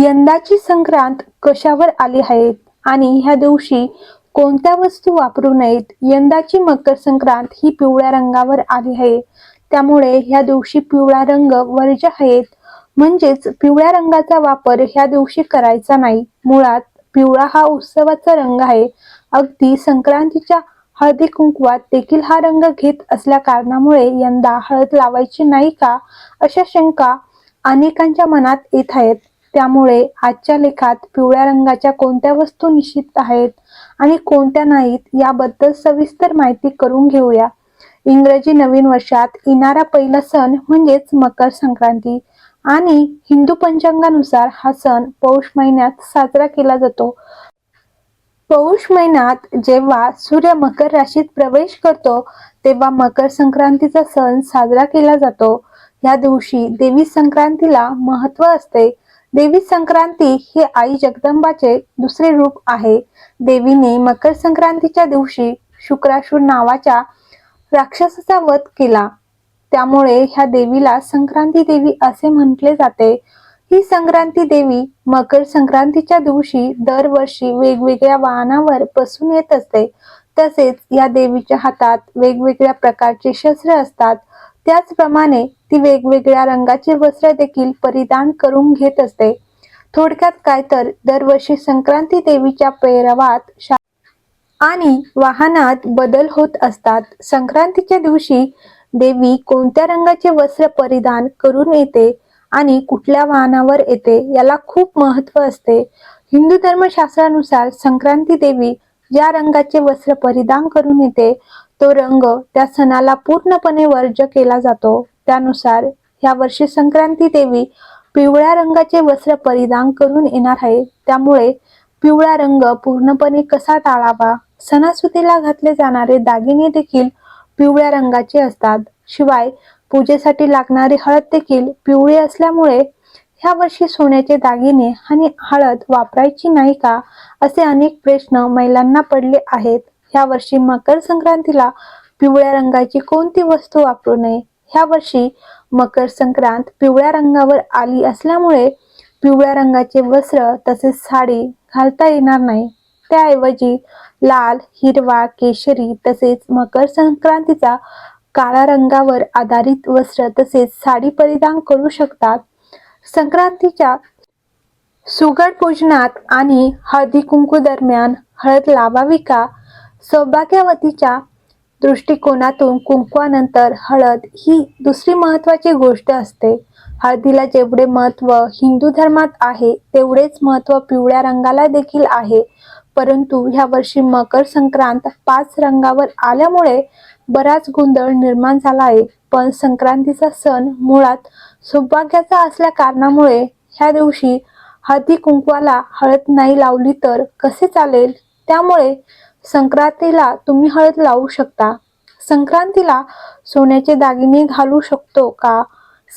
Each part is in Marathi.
यंदाची संक्रांत कशावर आली आहे आणि ह्या दिवशी कोणत्या वस्तू वापरू नयेत? यंदाची मकर संक्रांत ही पिवळ्या रंगावर आली आहे. त्यामुळे ह्या दिवशी पिवळा रंग वर्ज्य आहेत. म्हणजेच पिवळ्या रंगाचा वापर ह्या दिवशी करायचा नाही. मुळात पिवळा हा उत्सवाचा रंग आहे. अगदी संक्रांतीच्या हळदी कुंकवात देखील हा रंग घेत असल्या कारणामुळे यंदा हळद लावायची नाही का? अशा शंका अनेकांच्या मनात येत आहेत. त्यामुळे आजच्या लेखात पिवळ्या रंगाच्या कोणत्या वस्तू निषिद्ध आहेत आणि कोणत्या नाहीत याबद्दल सविस्तर माहिती करून घेऊया. इंग्रजी नवीन वर्षात येणारा पहिला सण म्हणजेच मकर संक्रांती आणि हिंदू पंचांगानुसार हा सण पौष महिन्यात साजरा केला जातो. पौष महिन्यात जेव्हा सूर्य मकर राशीत प्रवेश करतो तेव्हा मकर संक्रांतीचा सण साजरा केला जातो. या दिवशी देवी संक्रांतीला महत्त्व असते. देवी संक्रांती हे आई जगदंबाचे दुसरे रूप आहे. देवीने मकर संक्रांतीच्या दिवशी शुक्राशूर नावाच्या राक्षसाचा वध केला. त्यामुळे ह्या देवीला संक्रांती देवी असे म्हटले जाते. ही संक्रांती देवी मकर संक्रांतीच्या दिवशी दरवर्षी वेगवेगळ्या वाहनावर बसून येत असते. तसेच या देवीच्या हातात वेगवेगळ्या प्रकारचे शस्त्र असतात. त्याचप्रमाणे ती वेगवेगळ्या रंगाचे वस्त्र देखील परिधान करून घेत असते. थोडक्यात काय तर दरवर्षी संक्रांती देवीच्या पेहरावात आणि वाहनात बदल होत असतात. संक्रांतीच्या दिवशी देवी कोणत्या रंगाचे वस्त्र परिधान करून येते आणि कुठल्या वाहनावर येते याला खूप महत्त्व असते. हिंदू धर्मशास्त्रानुसार संक्रांती देवी ज्या रंगाचे वस्त्र परिधान करून येते तो रंग त्या सणाला पूर्णपणे वर्ज केला जातो. त्यानुसार या वर्षी संक्रांती देवी पिवळ्या रंगाचे वस्त्र परिधान करून येणार आहे. त्यामुळे पिवळा रंग पूर्णपणे कसा टाळावा? सणासुदीला घातले जाणारे दागिने देखील पिवळ्या रंगाचे असतात. शिवाय पूजेसाठी लागणारी हळद देखील पिवळी असल्यामुळे ह्या वर्षी सोन्याचे दागिने आणि हळद वापरायची नाही का? असे अनेक प्रश्न महिलांना पडले आहेत. ह्या वर्षी मकर संक्रांतीला पिवळ्या रंगाची कोणती वस्तू वापरू नये? ह्या वर्षी मकर संक्रांत पिवळ्या रंगावर आली असल्यामुळे पिवळ्या रंगाचे वस्त्र तसेच साडी घालता येणार नाही. त्याऐवजी लाल हिरवा केशरी तसेच मकर संक्रांतीचा काळा रंगावर आधारित वस्त्र तसेच साडी परिधान करू शकतात. संक्रांतीच्या सुगड पूजनात आणि हळदी कुंकू दरम्यान हळद लावावी का? सौभाग्यवतीच्या दृष्टिकोनातून कुंकवानंतर हळद ही दुसरी महत्वाची गोष्ट असते. हळदीला जेवढे महत्त्व हिंदू धर्मात आहे तेवढेच महत्त्व पिवळ्या रंगाला देखील आहे. परंतु ह्या वर्षी मकर संक्रांत पाच रंगावर आल्यामुळे बराच गोंधळ निर्माण झाला आहे. पण संक्रांतीचा सण मुळात सौभाग्याचा असल्या कारणामुळे ह्या दिवशी हळदी कुंकवाला हळद नाही लावली तर कसे चालेल? त्यामुळे संक्रांतीला तुम्ही हळद लावू शकता. संक्रांतीला सोन्याचे दागिने घालू शकतो का?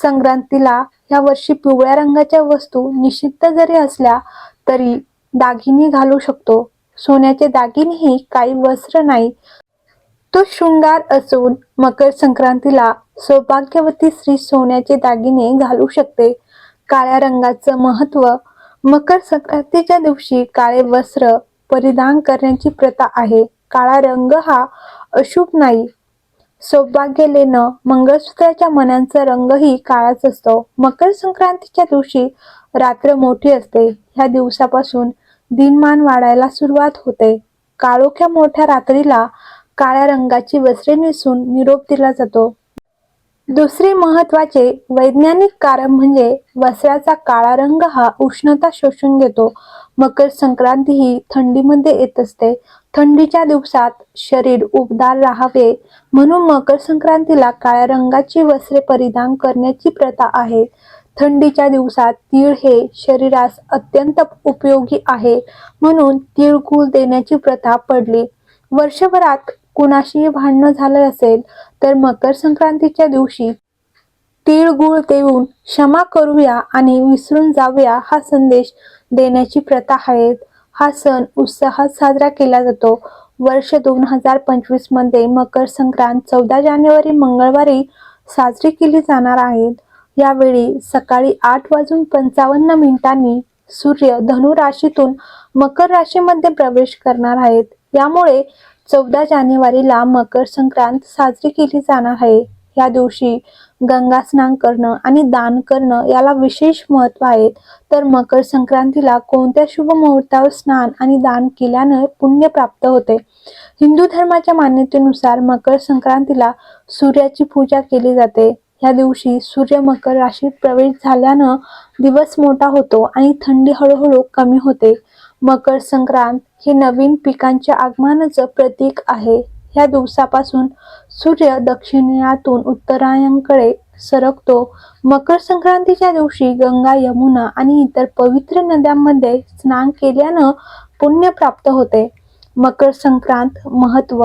संक्रांतीला या वर्षी पिवळ्या रंगाच्या वस्तू निषिद्ध जरी असल्या तरी दागिने घालू शकतो. सोन्याचे दागिनेही काही वस्त्र नाही. तो शृंगार असून मकर संक्रांतीला सौभाग्यवती स्त्री सोन्याचे दागिने घालू शकते. काळ्या रंगाचं महत्त्व मकर संक्रांतीच्या दिवशी काळे वस्त्र परिधान करण्याची प्रथा आहे. काळा रंग हा अशुभ नाही. सौभाग्य लेणं मंगळसूत्राच्या मनांचा रंगही काळाच असतो. मकर संक्रांतीच्या दिवशी रात्र मोठी असते. ह्या दिवसापासून दिनमान वाढायला सुरुवात होते. काळोख्या मोठ्या रात्रीला काळ्या रंगाची वस्त्रे नेसून निरोप दिला जातो. दुसरे महत्त्वाचे वैज्ञानिक कारण म्हणजे वस्त्राचा काळा रंग हा उष्णता शोषून घेतो. मकर संक्रांती ही थंडीमध्ये येत असते. थंडीच्या दिवसात शरीर उबदार राहावे. म्हणून मकर संक्रांतीला काळ्या रंगाची वस्त्रे परिधान करण्याची प्रथा आहे. थंडीच्या दिवसात तीळ हे शरीरास अत्यंत उपयोगी आहे. म्हणून तीळ गुळ देण्याची प्रथा पडली. वर्षभरात कुणाशीही भांडणं झालं असेल तर मकर संक्रांतीच्या दिवशी तिळगुळ देऊन क्षमा करूया आणि विसरून जाऊया हा संदेश देण्याची प्रथा आहे हा सण उत्साहात साजरा केला जातो. वर्ष दोन हजार पंचवीसमध्ये मकर संक्रांत चौदा जानेवारी मंगळवारी साजरी केली जाणार आहे. यावेळी सकाळी आठ वाजून पंचावन्न मिनिटांनी सूर्य धनु राशीतून मकर राशीमध्ये प्रवेश करणार आहेत. यामुळे चौदा जानेवारीला मकर संक्रांत साजरी केली जाणार आहे. या दिवशी गंगा स्नान करणं आणि दान करणं याला विशेष महत्त्व आहे. तर मकर संक्रांतीला कोणत्या शुभ मुहूर्तावर स्नान आणि दान केल्यानं पुण्य प्राप्त होते? हिंदू धर्माच्या मान्यतेनुसार मकर संक्रांतीला सूर्याची पूजा केली जाते. या दिवशी सूर्य मकर राशीत प्रवेश झाल्यानं दिवस मोठा होतो आणि थंडी हळूहळू कमी होते. मकर संक्रांत हे नवीन पिकांच्या आगमनाचं प्रतीक आहे. या दिवसापासून सूर्य दक्षिणातून उत्तरायणकडे सरकतो. मकर संक्रांतीच्या दिवशी गंगा यमुना आणि इतर पवित्र नद्यांमध्ये स्नान केल्यानं पुण्य प्राप्त होते. मकर संक्रांत महत्त्व.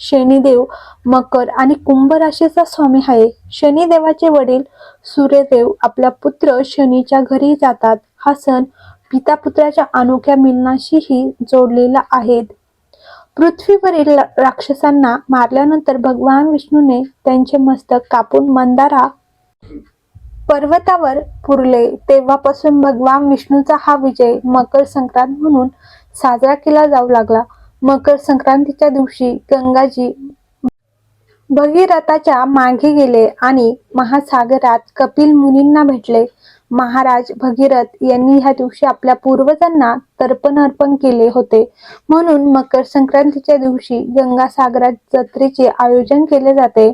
शनिदेव मकर आणि कुंभ राशीचा स्वामी आहे. शनिदेवाचे वडील सूर्यदेव आपला पुत्र शनीच्या घरी जातात. हा सण पिता पुत्राच्या अनोख्या मिलनाशीही जोडलेला आहे पृथ्वीवरील राक्षसांना मारल्यानंतर भगवान विष्णूने त्यांचे मस्तक कापून मंदारा पर्वतावर पुरले. तेव्हापासून भगवान विष्णूचा हा विजय मकर संक्रांत म्हणून साजरा केला जाऊ लागला. मकर संक्रांतीच्या दिवशी गंगाजी भगीरथाच्या मागे गेले आणि महासागरात कपिल मुनींना भेटले. महाराज भगीरथ यांनी ह्या दिवशी आपल्या पूर्वजांना तर्पण अर्पण केले होते. म्हणून मकर संक्रांतीच्या दिवशी गंगासागरात जत्रेचे आयोजन केले जाते.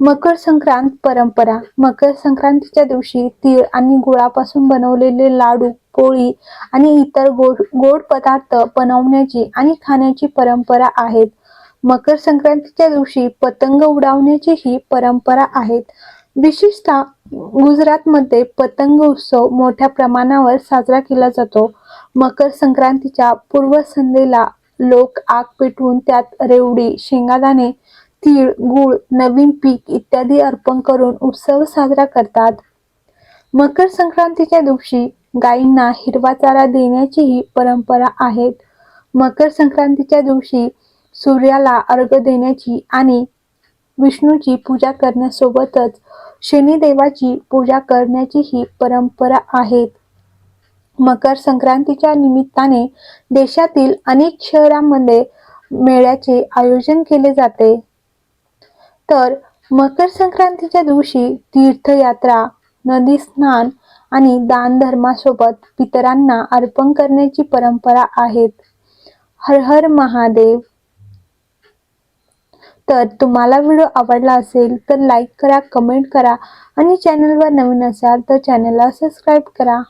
मकर संक्रांत परंपरा. मकर संक्रांतीच्या दिवशी तीळ आणि गुळापासून बनवलेले लाडू पोळी आणि इतर गोड गोड पदार्थ बनवण्याची आणि खाण्याची परंपरा आहेत. मकर संक्रांतीच्या दिवशी पतंग उडवण्याची ही परंपरा आहेत. विशेषतः गुजरातमध्ये पतंग उत्सव मोठ्या प्रमाणावर साजरा केला जातो. मकर संक्रांतीच्या पूर्वसंध्येला लोक आग पेटवून त्यात रेवडी शेंगादाणे तीळ गुळ नवीन पीक इत्यादी अर्पण करून उत्सव साजरा करतात. मकर संक्रांतीच्या दिवशी गायींना हिरवा चारा देण्याचीही परंपरा आहेत. मकर संक्रांतीच्या दिवशी सूर्याला अर्घ देण्याची आणि विष्णूची पूजा करण्यासोबतच शनिदेवाची पूजा करण्याची ही परंपरा आहेत. मकर संक्रांतीच्या निमित्ताने देशातील अनेक शहरांमध्ये मेळ्याचे आयोजन केले जाते. तर मकर संक्रांतीच्या दिवशी तीर्थयात्रा नदी स्नान आणि दान धर्मासोबत पितरांना अर्पण करण्याची परंपरा आहेत. हर हर महादेव तर तुम्हाला व्हिडिओ आवडला असेल तर लाईक करा कमेंट करा आणि चॅनलवर नवीन असाल तर चॅनलला सबस्क्राईब करा.